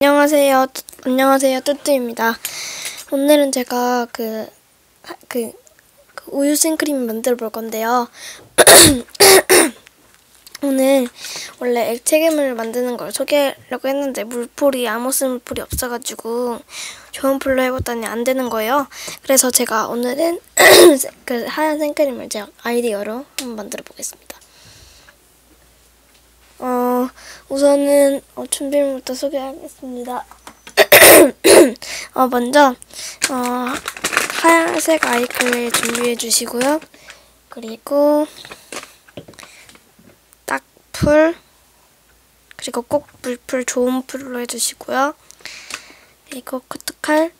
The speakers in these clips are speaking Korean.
안녕하세요. 뚜- 안녕하세요. 뚜뚜입니다. 오늘은 제가 그, 하- 그, 그 우유 생크림 만들어 볼 건데요. 오늘 원래 액체괴물 만드는 걸 소개하려고 했는데 물풀이 쓸 물풀이 없어가지고 좋은 풀로 해봤더니 안 되는 거예요. 그래서 제가 오늘은 그 하얀 생크림을 제가 아이디어로 한번 만들어 보겠습니다. 어, 우선은 어, 준비물부터 소개하겠습니다. 어, 먼저 어, 하얀색 아이클레 준비해 주시고요. 그리고 딱풀 그리고 꼭 물풀 좋은 풀로 해주시고요. 그리고 커트칼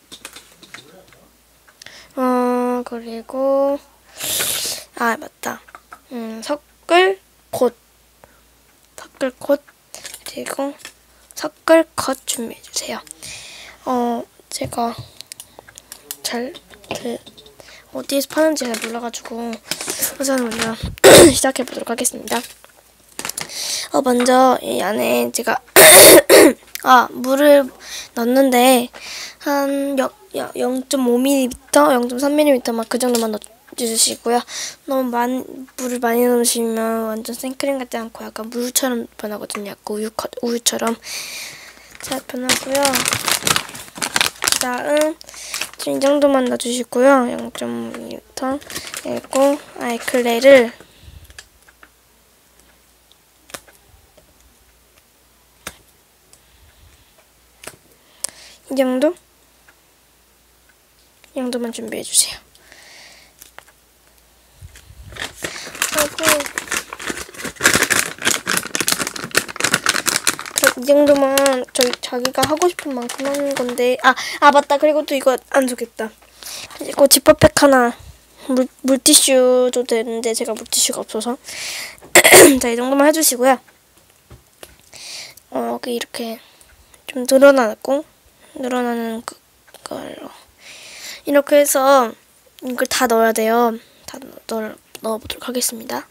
어 그리고 아 맞다 음 섞을 곧 섞을콧 그리고 섞을컷 준비해 주세요. 어 제가 잘 그 어디에서 파는지 잘 몰라가지고 우선 먼저 시작해 보도록 하겠습니다. 어 먼저 이 안에 제가 아 물을 넣는데 한 0.5mm, 0.3mm 막그 정도만 넣. 주시고요. 너무 많이 물을 많이 넣으시면 완전 생크림 같지 않고 약간 물처럼 변하거든요. 약간 우유 우유처럼 잘 변하고요. 그 다음 지금 이 정도만 넣어주시고요. 0.5ml 그리고 아이클레를 이 정도? 이 정도만 준비해 주세요. 하고 저, 이 정도만 저기 자기가 하고 싶은 만큼 하는 건데. 아, 아 맞다. 그리고 또 이거 안 좋겠다. 그리고 지퍼백 하나. 물, 물티슈도 되는데 제가 물티슈가 없어서. 자 이 정도만 해주시고요. 어 이렇게 좀 늘어나고 늘어나는 그걸로. 이렇게 해서 이걸 다 넣어야 돼요. 다 넣어 넣어보도록 하겠습니다.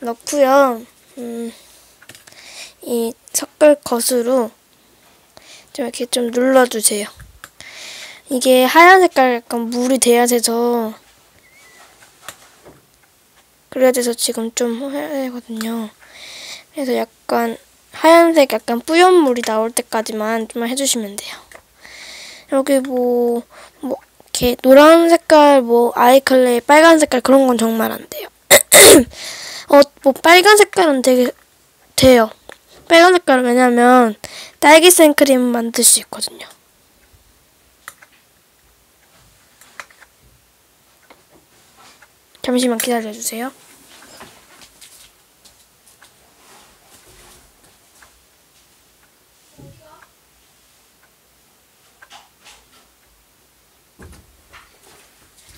넣고요. 음, 이 섞을 것으로 좀 이렇게 좀 눌러주세요. 이게 하얀 색깔 약간 물이 돼야 돼서 그래야 돼서 지금 좀 해야 되거든요. 그래서 약간 하얀색 약간 뿌연 물이 나올 때까지만 좀 해주시면 돼요. 여기 뭐, 뭐, 이렇게 노란 색깔 뭐 아이클레 빨간 색깔 그런 건 정말 안 돼요. 어, 뭐 빨간 색깔은 되게 돼요. 빨간 색깔은 왜냐면 딸기 생크림 만들 수 있거든요. 잠시만 기다려주세요.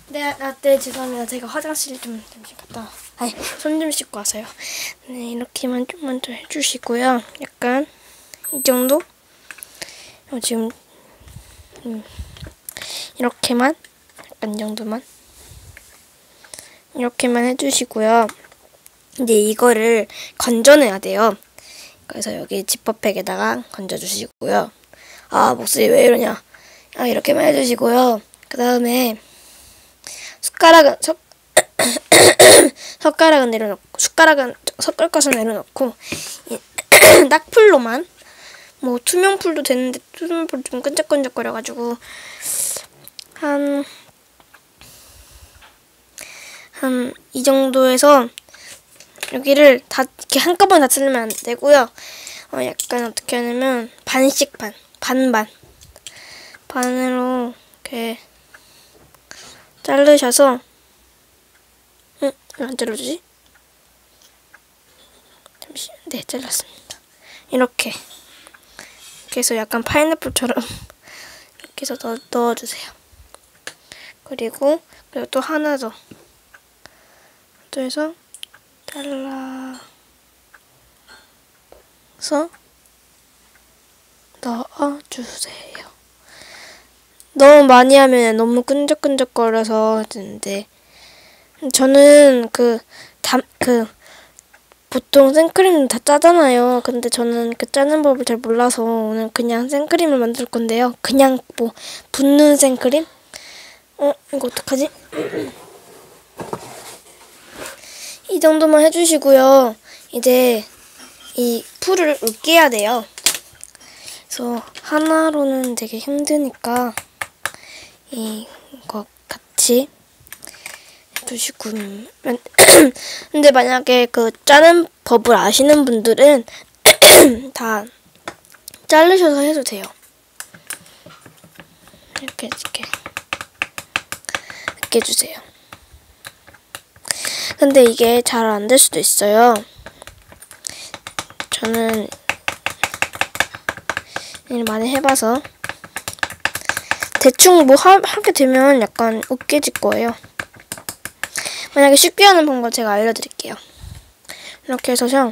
네, 아, 네, 죄송합니다. 제가 화장실 좀 잠시 갔다. 아니, 손 좀 씻고 와서요. 네, 이렇게만 좀만 더 해주시고요. 약간 이 정도? 어, 지금 음, 이렇게만 약간 이 정도만 이렇게만 해주시고요. 이제 이거를 건져내야 돼요. 그래서 여기 지퍼백에다가 건져주시고요. 아 목소리 왜 이러냐? 아 이렇게만 해주시고요. 그 다음에 숟가락은 석 숟가락은 내려놓고 숟가락은 섞을 것을 내려놓고 딱풀로만 뭐 투명풀도 되는데 투명풀 좀 끈적끈적거려가지고 한 한 이 정도에서 여기를 다 이렇게 한꺼번에 다 쓰면 안 되고요. 어 약간 어떻게 하냐면 반씩 반 반반 반으로 이렇게 자르셔서 응? 왜안 자르지? 잠시 네 잘랐습니다. 이렇게 해서 약간 파인애플처럼 이렇게 해서 넣, 넣어주세요. 그리고 그리고 또 하나 더. 또 해서 잘라서 넣어주세요. 너무 많이 하면 너무 끈적끈적거려서 되는데 저는 그 담 그 보통 생크림 다 짜잖아요. 근데 저는 그 짜는 법을 잘 몰라서 오늘 그냥 생크림을 만들 건데요. 그냥 뭐 붓는 생크림? 어, 이거 어떡하지? 이 정도만 해주시고요. 이제 이 풀을 으깨야 돼요. 그래서 하나로는 되게 힘드니까 이거 같이 해주시고 근데 만약에 그 짜는 법을 아시는 분들은 다 자르셔서 해도 돼요. 이렇게 이렇게 이렇게 해주세요. 근데 이게 잘 안 될 수도 있어요. 저는 일 많이 해봐서 대충 뭐 하, 하게 되면 약간 으깨질 거예요. 만약에 쉽게 하는 방법 제가 알려드릴게요. 이렇게 해서 형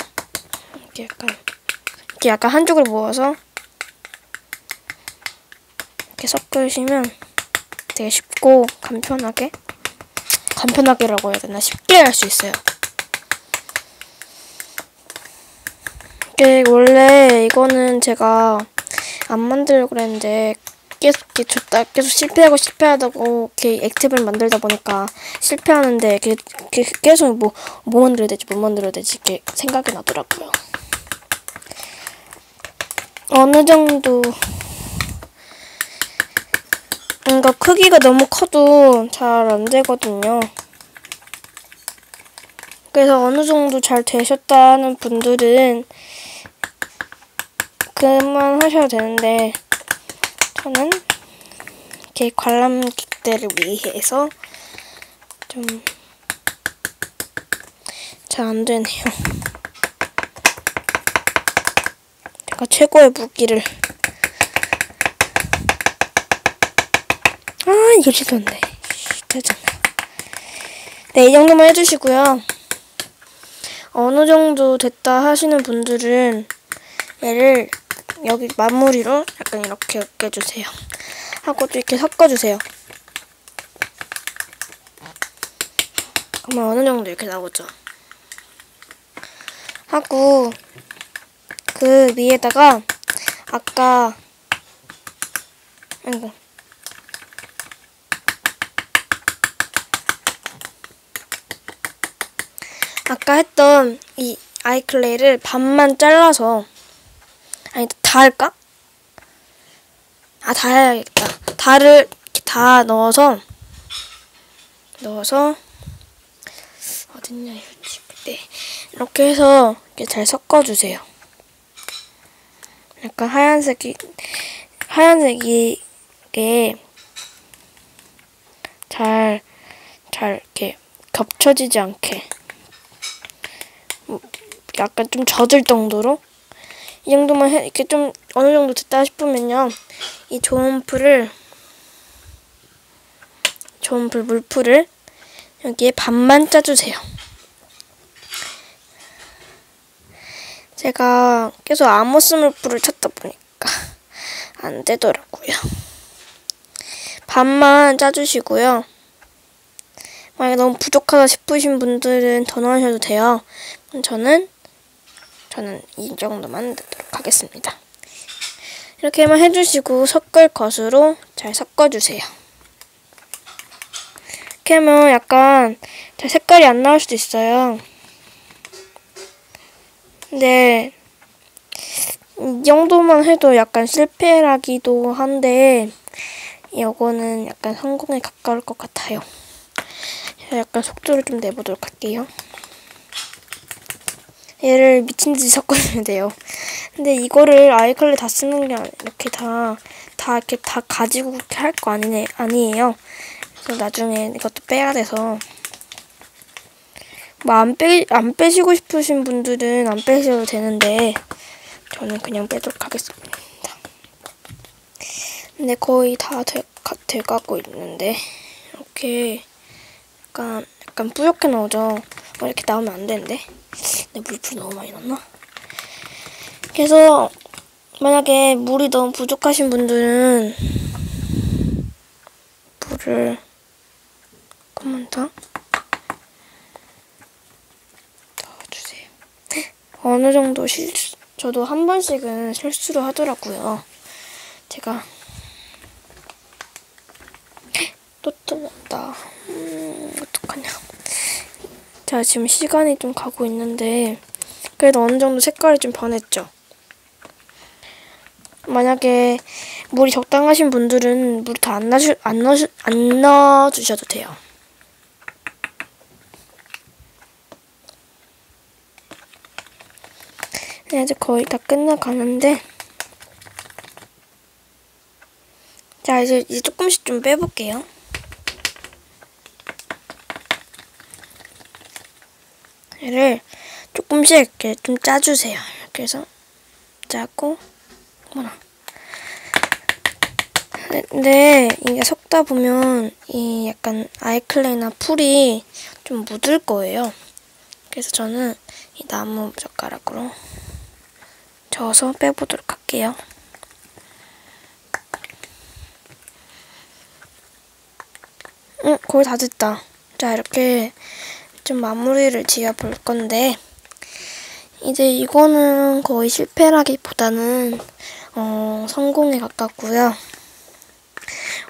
이렇게 약간 이렇게 약간 한쪽을 모아서 이렇게 섞으시면 되게 쉽고 간편하게 간편하게라고 해야 되나 쉽게 할 수 있어요. 이게 원래 이거는 제가 안 만들려고 그랬는데 계속 이렇게 줬다 계속 실패하고 실패하다고 이렇게 액티브를 만들다 보니까 실패하는데 계속 뭐, 뭐 만들어야 되지 뭐 만들어야 되지 이렇게 생각이 나더라고요. 어느 정도 뭔가 크기가 너무 커도 잘 안 되거든요. 그래서 어느 정도 잘 되셨다는 분들은 그만 하셔도 되는데 저는 이렇게 관람객들을 위해서 좀 잘 안 되네요. 제가 최고의 무기를 아 이거 실수했네. 짜증나. 네, 이 정도만 해주시고요. 어느 정도 됐다 하시는 분들은 얘를 여기 마무리로 약간 이렇게 으깨주세요. 하고 또 이렇게 섞어주세요. 그러면 어느 정도 이렇게 나오죠. 하고 그 위에다가 아까 아이고 아까 했던 이 아이클레이를 반만 잘라서 다 할까? 아 다 해야겠다. 다를 다 넣어서 넣어서 어딨냐 이거지. 네 이렇게 해서 이렇게 잘 섞어주세요. 약간 하얀색이 하얀색이 잘잘 이렇게 겹쳐지지 않게 약간 좀 젖을 정도로 이 정도만 해, 이렇게 좀 어느 정도 됐다 싶으면요. 이 좋은 풀을 좋은 풀 물풀을 여기에 반만 짜주세요. 제가 계속 아모스 물풀을 찾다 보니까 안 되더라고요. 반만 짜주시고요. 만약에 너무 부족하다 싶으신 분들은 더 넣으셔도 돼요. 저는 저는 이 정도만 넣도록 하겠습니다. 이렇게만 해주시고 섞을 것으로 잘 섞어주세요. 이렇게 하면 약간 잘 색깔이 안 나올 수도 있어요. 근데 이 정도만 해도 약간 실패라기도 한데 이거는 약간 성공에 가까울 것 같아요. 약간 속도를 좀 내보도록 할게요. 얘를 미친 듯이 섞어주면 돼요. 근데 이거를 아이클레 다 쓰는 게 이렇게 다, 다 이렇게 다 가지고 그렇게 할 거 아니네, 아니에요. 그래서 나중에 이것도 빼야 돼서. 뭐 안 빼, 안 빼시고 싶으신 분들은 안 빼셔도 되는데, 저는 그냥 빼도록 하겠습니다. 근데 거의 다 돼, 돼가고 있는데, 이렇게 약간, 약간 뿌옇게 나오죠? 어, 이렇게 나오면 안 되는데. 내 물풀 너무 많이 넣나? 그래서 만약에 물이 너무 부족하신 분들은 물을 더 넣어주세요. 어느 정도 실 저도 한 번씩은 실수를 하더라고요. 제가 또 틀렸다. 음, 어떡하냐. 자, 지금 시간이 좀 가고 있는데 그래도 어느 정도 색깔이 좀 변했죠. 만약에 물이 적당하신 분들은 물다안 넣으 안 넣으 안 넣어주셔도 돼요. 네, 이제 거의 다 끝나가는데 자 이제 이제 조금씩 좀 빼볼게요. 얘를 조금씩 이렇게 좀 짜주세요. 이렇게 해서 짜고 뭐나. 근데 이게 섞다 보면 이 약간 아이클레이나 풀이 좀 묻을 거예요. 그래서 저는 이 나무 젓가락으로 저어서 빼보도록 할게요. 응, 거의 다 됐다. 자, 이렇게 좀 마무리를 지어 볼 건데, 이제 이거는 거의 실패라기보다는, 어, 성공에 가깝고요.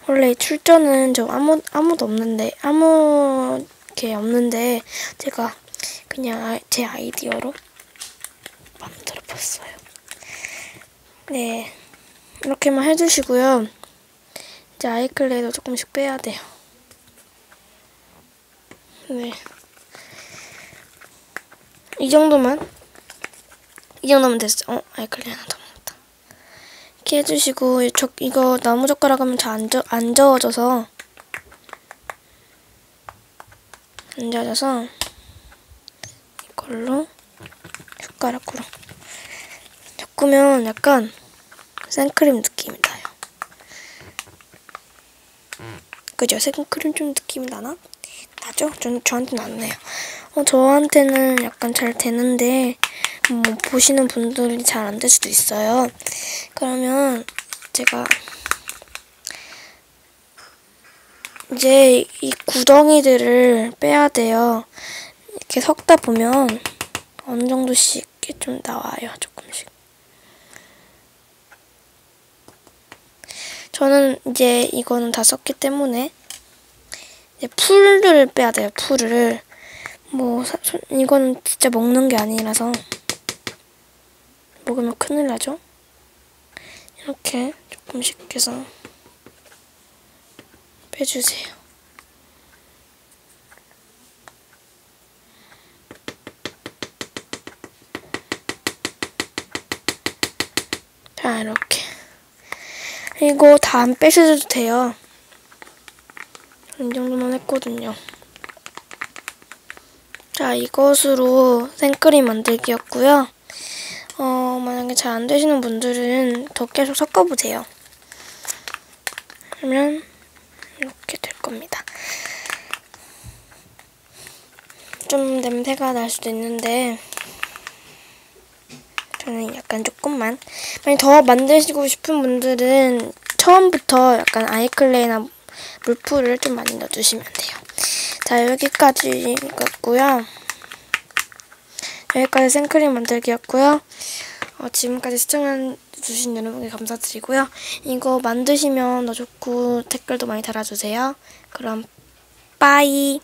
원래 출전은 저 아무, 아무도 없는데, 아무 게 없는데, 제가 그냥 아, 제 아이디어로 만들어 봤어요. 네. 이렇게만 해주시고요. 이제 아이클레이도 조금씩 빼야 돼요. 네. 이 정도만. 이 정도면 됐어. 어, 아이클레이 하나 더 먹었다. 이렇게 해주시고, 저, 이거 나무젓가락 하면 잘 안, 저, 안 저어져서. 안 저어져서. 이걸로. 숟가락으로. 섞으면 약간 생크림 느낌이 나요. 그죠? 생크림 좀 느낌이 나나? 나죠? 전, 저한테는 안 나요. 어, 저한테는 약간 잘 되는데, 뭐, 보시는 분들이 잘 안 될 수도 있어요. 그러면, 제가, 이제 이 구덩이들을 빼야 돼요. 이렇게 섞다 보면, 어느 정도씩 이렇게 좀 나와요. 조금씩. 저는 이제 이거는 다 썼기 때문에 이제 풀을 빼야 돼요. 풀을 뭐 사, 이거는 진짜 먹는 게 아니라서 먹으면 큰일 나죠. 이렇게 조금씩 해서 빼주세요. 자 이렇게 이거 다안 빼셔도 돼요. 이 정도만 했거든요. 자, 이것으로 생크림 만들기였고요. 어, 만약에 잘 안 되시는 분들은 더 계속 섞어보세요. 그러면 이렇게 될 겁니다. 좀 냄새가 날 수도 있는데 저는 약간 조금만 만약 더 만드시고 싶은 분들은 처음부터 약간 아이클레이나 물풀을 좀 많이 넣어주시면 돼요. 자 여기까지 같고요. 여기까지 생크림 만들기였고요. 어, 지금까지 시청해주신 여러분께 감사드리고요. 이거 만드시면 더 좋고 댓글도 많이 달아주세요. 그럼 빠이